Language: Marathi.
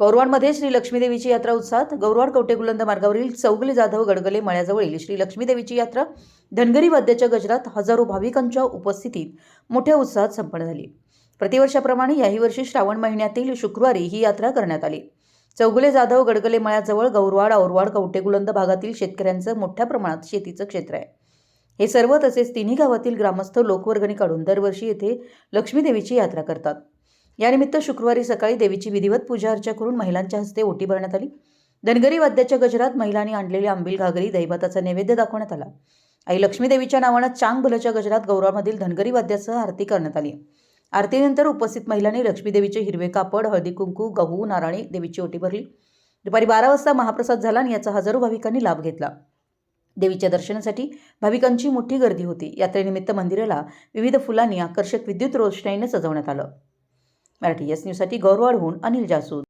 गौरवाडमध्ये श्री लक्ष्मीदेवीची यात्रा उत्साहात गौरवाड कवटेगुलंद मार्गावरील चौगले जाधव गडगले मळ्याजवळील श्री लक्ष्मीदेवीची यात्रा धनगरी वाद्याच्या गजरात हजारो भाविकांच्या उपस्थितीत मोठ्या उत्साहात संपन्न झाली. प्रतिवर्षाप्रमाणे याही वर्षी श्रावण महिन्यातील शुक्रवारी ही यात्रा करण्यात आली. चौगुले जाधव गडगले मळ्याजवळ गौरवाड औरवाड कवटेगुलंद भागातील शेतकऱ्यांचं मोठ्या प्रमाणात शेतीचं क्षेत्र आहे. हे सर्व तसेच तिन्ही गावातील ग्रामस्थ लोकवर्गणी काढून दरवर्षी येथे लक्ष्मीदेवीची यात्रा करतात. यानिमित्त शुक्रवारी सकाळी देवीची विधिवत पूजा अर्चा करून महिलांच्या हस्ते ओटी भरण्यात आली. धनगरी वाद्याच्या गजरात महिलांनी आणलेली आंबील घागरी दैवताचा नैवेद्य दाखवण्यात आला. आई लक्ष्मी देवीच्या नावानं चांग भलच्या गजरात गौरवामधील धनगरी वाद्यासह आरती करण्यात आली. आरतीनंतर उपस्थित महिलांनी लक्ष्मी देवीचे हिरवे कापड हळदी कुंकू गहू नाराणी देवीची ओटी भरली. दुपारी बारा वाजता महाप्रसाद झाला आणि याचा हजारो भाविकांनी लाभ घेतला. देवीच्या दर्शनासाठी भाविकांची मोठी गर्दी होती. यात्रेनिमित्त मंदिराला विविध फुलांनी आकर्षक विद्युत रोषणाईने सजवण्यात आलं. मराठी एस न्यूजसाठी गौरवाडहून अनिल जासूद.